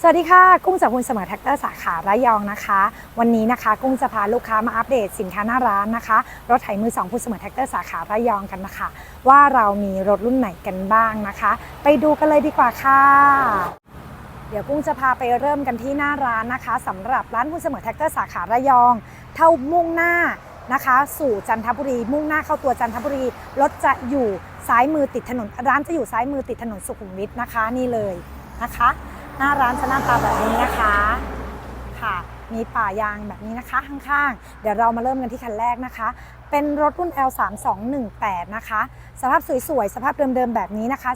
สวัสดีค่ะ กุ้งจากคุณเสมอแท็กเตอร์สาขาระยองนะคะ วันนี้นะคะ กุ้งจะพาลูกค้ามาอัปเดตสินค้าหน้าร้านนะคะ รถไถมือสองคุณเสมอแท็กเตอร์สาขาระยองกันนะคะ ว่าเรามีรถรุ่นไหนกันบ้างนะคะ ไปดูกันเลยดีกว่าค่ะ เดี๋ยวกุ้งจะพาไปเริ่มกันที่หน้าร้านนะคะสำหรับร้านคุณเสมอแท็กเตอร์สาขาระยอง เท่ามุ่งหน้านะคะ สู่จันทบุรี มุ่งหน้าเข้าตัวจันทบุรีรถจะอยู่ซ้ายมือติดถนนร้านจะอยู่ซ้ายมือติดถนนสุขุมวิทนะคะนี่เลยนะคะ หน้าร้านจะหน้าตาแบบนี้นะคะค่ะมีป่ายางแบบนี้นะคะข้างๆ เดี๋ยวเรามาเริ่มกันที่คันแรกนะคะ เป็นรถรุ่น L3218 นะคะ สภาพสวยๆ สภาพเดิมๆ แบบนี้นะคะ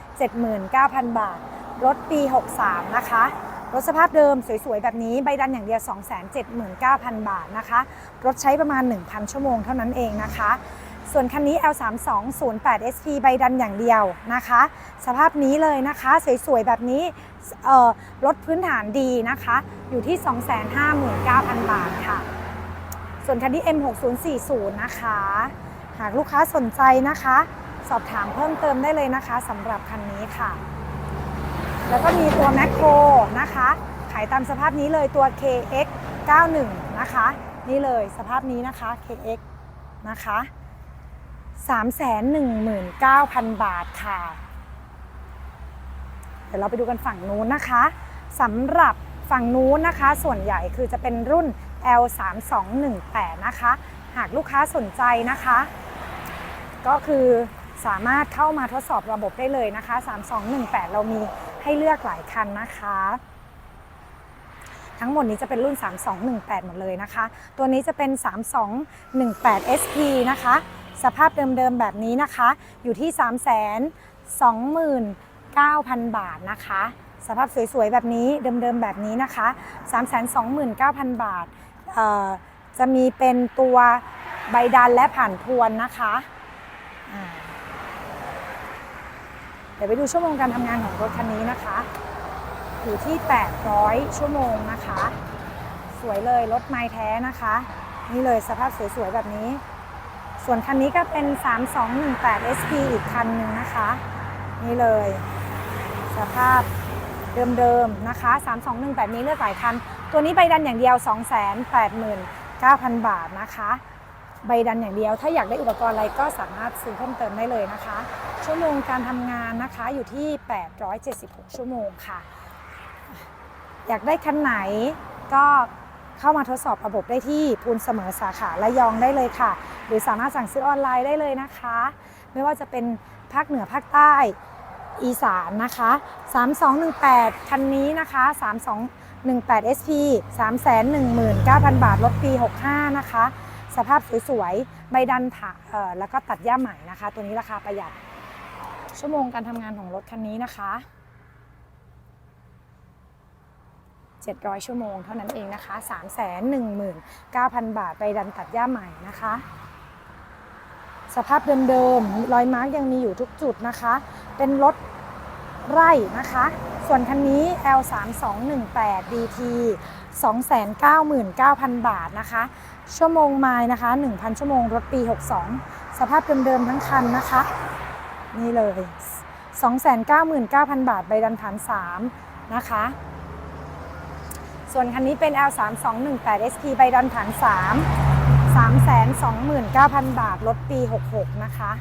279,000 บาท รถปี 63 นะคะ รถสภาพเดิมสวยๆ แบบนี้ ใบดันอย่างเดียว 279,000 บาทนะคะ รถใช้ประมาณ 1,000 ชั่วโมงเท่านั้นเองนะคะ ส่วนคันนี้ L3208 SP ใบดันอย่างเดียวนะคะ สภาพนี้เลยนะคะ สวยๆ แบบนี้รถพื้นฐานดีนะคะ อยู่ที่ 259,000 บาทค่ะ ส่วนคันนี้ M6040 นะคะ หากลูกค้าสนใจนะคะ สอบถามเพิ่มเติมได้เลยนะคะสำหรับคันนี้ค่ะ แล้วก็มีตัวแมคโครนะคะ ขายตามสภาพนี้เลยตัว KX 91 นะคะ นี่เลยสภาพนี้นะคะ KX นะคะ 319,000 บาทค่ะ เดี๋ยวเราไปดูกันฝั่งนู้นนะคะสำหรับฝั่งนู้นนะคะ ส่วนใหญ่คือจะเป็นรุ่น L3218 นะคะ หากลูกค้าสนใจนะคะ ก็คือสามารถเข้ามาทดสอบระบบได้เลยนะคะ 3218 เรามีให้เลือกหลายคันนะคะ ทั้งหมดนี้จะเป็นรุ่น 3218 หมดเลยนะคะ ตัวนี้จะเป็น 3218 SP นะคะ สภาพเดิมๆแบบนี้นะคะ อยู่ที่ 329,000 บาทนะคะ สภาพสวยๆ แบบนี้เดิมๆแบบนี้นะคะ 329,000 บาท จะมีเป็นตัวใบดันและผ่านทวนนะคะเดี๋ยวไปดูชั่วโมงการทำงานของรถคันนี้นะคะ อยู่ที่ 800 ชั่วโมงนะคะ สวยเลยรถไม้แท้นะคะ นี่เลยสภาพสวยๆ แบบนี้ ส่วนคันนี้ก็เป็น 3218 SP อีกคันหนึ่งนะคะ นี่เลย สภาพเดิมๆนะคะ 3218มีเลือกหลายคัน ตัวนี้ใบดันอย่างเดียว 289,000 บาทนะคะ ใบดันอย่างเดียว ถ้าอยากได้อุปกรณ์อะไรก็สามารถซื้อเพิ่มเติมได้เลยนะคะ ชั่วโมงการทำงานนะคะอยู่ที่ 876 ชั่วโมงค่ะ อยากได้คันไหนก็ เข้ามาทดสอบระบบได้ที่พูนเสมอสาขาระยองได้เลยค่ะ หรือสามารถสั่งซื้อออนไลน์ได้เลยนะคะ ไม่ว่าจะเป็นภาคเหนือภาคใต้อีสานนะคะ 3218 คันนี้นะคะ 3218 SP 319,000 บาทรถปี 65 นะคะ สภาพสวยๆ ใบดันถาแล้วก็ตัดหญ้าใหม่นะคะ ตัวนี้ราคาประหยัด ชั่วโมงการทำงานของรถคันนี้นะคะ 700 ชั่วโมงเท่านั้นเองนะคะ 319,000 บาทไปดันตัดหญ้าใหม่นะคะ สภาพเดิมๆรอยมาร์กยังมีอยู่ทุกจุดนะคะ เป็นรถไร่นะคะ ส่วนคันนี้ L3218 DT 299,000 บาทนะคะ ชั่วโมงไมล์นะคะ 1,000 ชั่วโมงรถปี 62 สภาพเดิมๆทั้งคันนะคะ นี่เลย 299,000 บาทใบดันฐาน 3 นะคะ ส่วนคันนี้เป็น L3218 SP ใบดันฐาน3 329,000 บาทรถปี 66 นะคะ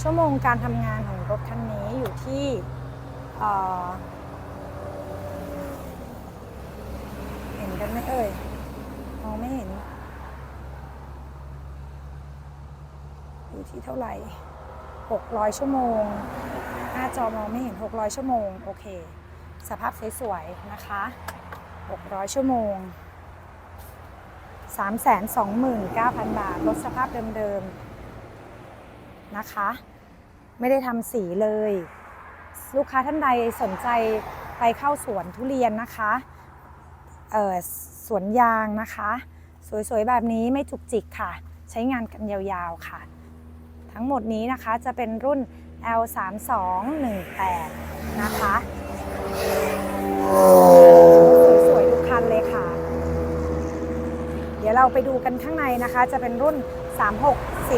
ชั่วโมงการทำงานของรถคันนี้อยู่ที่เอ่อเห็นกันไหมเอ่ยมองไม่เห็น อยู่ที่เท่าไหร่ 600 ชั่วโมง หน้าจอมองไม่เห็น 600 ชั่วโมง โอเค สภาพสวยๆนะคะ 600 ชั่วโมง 329,000 บาทรถสภาพเดิมๆ นะคะ ไม่ได้ทำสีเลย ลูกค้าท่านใดสนใจไปเข้าสวนทุเรียนนะคะเอ่อสวนยางนะคะ สวยๆ แบบนี้ไม่จุกจิกค่ะ ใช้งานกันยาวๆค่ะ ทั้งหมดนี้นะคะจะเป็นรุ่น L3218 นะคะ ยวเราไปดูกันข้างในนะคะ จะเป็นรุ่น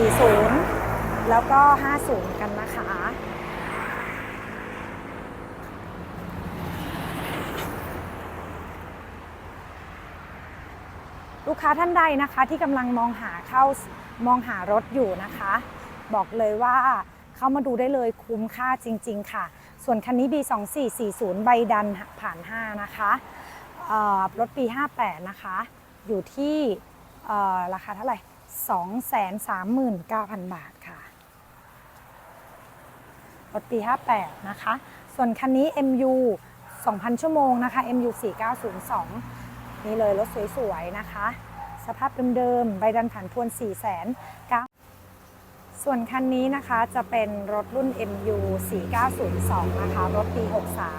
3640 แล้วก็ 50 กันนะคะลูกค้าท่านใดนะคะที่กำลังมองหาเข้ามองหารถอยู่นะคะ บอกเลยว่าเข้ามาดูได้เลยคุ้มค่าจริง ๆ ค่ะ ส่วนคันนี้ B2440 ใบดันผ่าน 5 นะคะรถปี 58 นะคะ อยู่ที่ราคาเท่าไหร่ 239,000 บาทค่ะรถปี 58 นะคะ ส่วนคันนี้ MU 2,000 ชั่วโมงนะคะ MU 4902 นี่เลยรถสวย ๆ นะคะ สภาพเดิมๆ ใบดันผ่านทวน4 9 0 0 0ส่วนคันนี้นะคะจะเป็นรถรุ่น MU 4902 นะคะ รถปี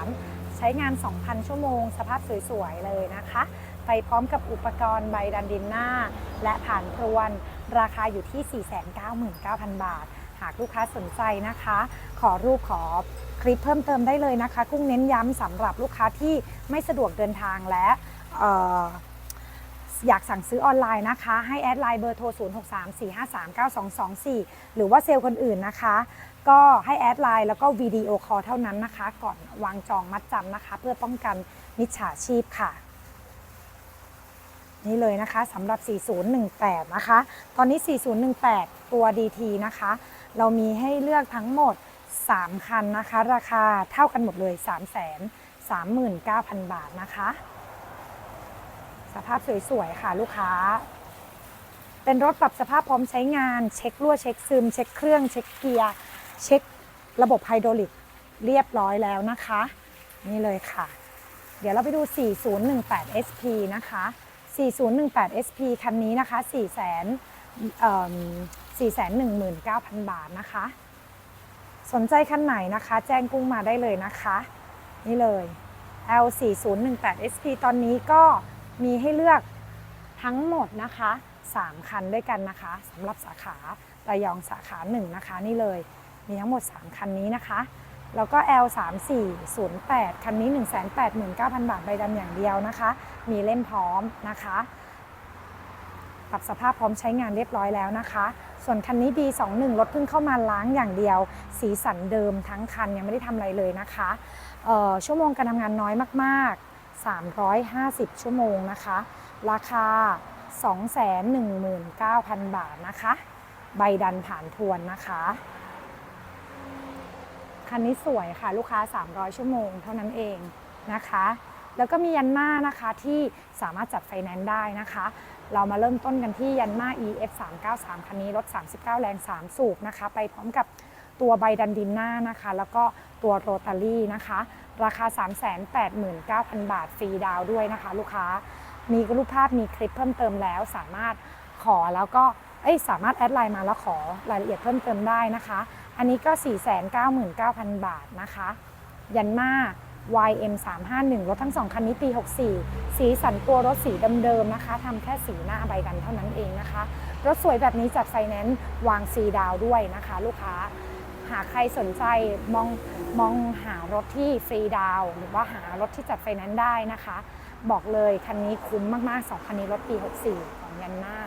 63 ใช้งาน 2,000 ชั่วโมง สภาพสวย ๆ เลยนะคะ ไปพร้อมกับอุปกรณ์ใบดันดินหน้า และผ่านพรวน ราคาอยู่ที่ 499,000 บาท หากลูกค้าสนใจนะคะ ขอรูปขอคลิปเพิ่มเติมได้เลยนะคะ กุ้งเน้นย้ำสำหรับลูกค้าที่ไม่สะดวกเดินทางและเอ่ออยากสั่งซื้อออนไลน์นะคะ ให้แอดไลน์เบอร์โทร 0634539224 หรือว่าเซลล์คนอื่นนะคะ ก็ให้แอดไลน์แล้วก็วิดีโอคอลเท่านั้นนะคะ ก่อนวางจองมัดจำนะคะ เพื่อป้องกันมิจฉาชีพค่ะ นี่เลยนะคะสำหรับ 4018 นะคะ ตอนนี้ 4018 ตัว DT นะคะ เรามีให้เลือกทั้งหมด 3 คันนะคะ ราคาเท่ากันหมดเลย 3 3 9 0 0 0 บาทนะคะ สภาพสวยๆ ค่ะลูกค้า เป็นรถปรับสภาพพร้อมใช้งาน เช็ครั่วเช็คซึม เช็คเครื่อง เช็คเกียร์ เช็คระบบไฮดรอลิกเรียบร้อยแล้วนะคะ นี่เลยค่ะ เดี๋ยวเราไปดู 4018 SP นะคะ 4018 SP คันนี้นะคะ4 0 0 0 419,000 บาทนะคะ สนใจคันไหนนะคะ แจ้งกุ้งมาได้เลยนะคะ นี่เลย L 4018 SP ตอนนี้ก็มีให้เลือกทั้งหมดนะคะ 3 คันด้วยกันนะคะสำหรับสาขาระยองสาขา 1 นะคะ นี่เลย มีทั้งหมด 3 คันนี้นะคะ แล้วก็ L 3 4 0 8 คันนี้ 189,000 บาทใบดำอย่างเดียวนะคะ มีเล่มพร้อมนะคะ ปรับสภาพพร้อมใช้งานเรียบร้อยแล้วนะคะ ส่วนคันนี้ D21 รถเพิ่งเข้ามาล้างอย่างเดียว สีสันเดิมทั้งคันยังไม่ได้ทำอะไรเลยนะคะชั่วโมงการทำงานน้อยมากๆ 350 ชั่วโมงนะคะ ราคา 219,000 บาทนะคะ ใบดันผ่านทวนนะคะ คันนี้สวยค่ะลูกค้า 300 ชั่วโมงเท่านั้นเองนะคะ แล้วก็มียันมานะคะที่สามารถจัดไฟแนนซ์ได้นะคะ เรามาเริ่มต้นกันที่ยันมา EF 393คันนี้รถ 39 แรง 3 สูบนะคะ ไปพร้อมกับตัวใบดันดินหน้านะคะ แล้วก็ตัวโรตารี่นะคะ ราคา 389,000 บาทฟรีดาวด้วยนะคะ ลูกค้ามีรูปภาพมีคลิปเพิ่มเติมแล้วสามารถขอแล้วก็ เอ้ยสามารถแอดไลน์มาแล้วขอรายละเอียดเพิ่มเติมได้นะคะ อันนี้ก็ 499,000 บาทนะคะ ยันมา YM 351 รถทั้งสองคันนี้ปี 64 สีสันตัวรถสีเดิมๆนะคะทำแค่สีหน้าใบดันเท่านั้นเองนะคะ รถสวยแบบนี้จัดไฟแนนซ์วางซีดาวด้วยนะคะ ลูกค้า หากใครสนใจมองมองหารถที่ฟรีดาว หรือว่าหารถที่จัดไฟแนนซ์ได้นะคะ บอกเลยคันนี้คุ้มมากๆสองคันนี้รถปี 64 ของยันมา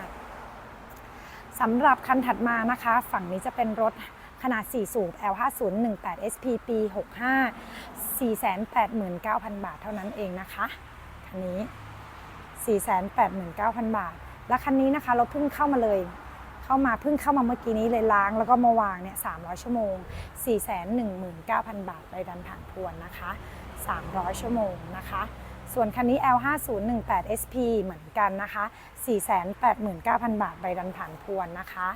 สำหรับคันถัดมานะคะ ฝั่งนี้จะเป็นรถขนาด 4 สูบ L5018 SP ปี 65 489,000 บาทเท่านั้นเองนะคะ คันนี้ 489,000 บาท และคันนี้นะคะเราเพิ่งเข้ามาเลย เข้ามาเพิ่งเข้ามาเมื่อกี้นี้เลยล้าง แล้วก็มาวางเนี่ย 300 ชั่วโมง 419,000 บาทใบดันผ่านพวนนะคะ 300 ชั่วโมงนะคะ ส่วนคันนี้ L5018 SP เหมือนกันนะคะ 489,000 บาทใบดันผ่านพวนนะคะ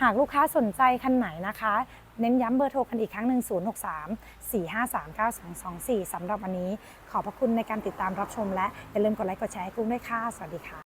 หากลูกค้าสนใจคันไหนนะคะ เน้นย้ำเบอร์โทรกันอีกครั้งหนึ่ง063 453 9224สำหรับวันนี้ ขอบพระคุณในการติดตามรับชมและอย่าลืมกดไลค์กดแชร์ให้กุ้งด้วยค่ะ สวัสดีค่ะ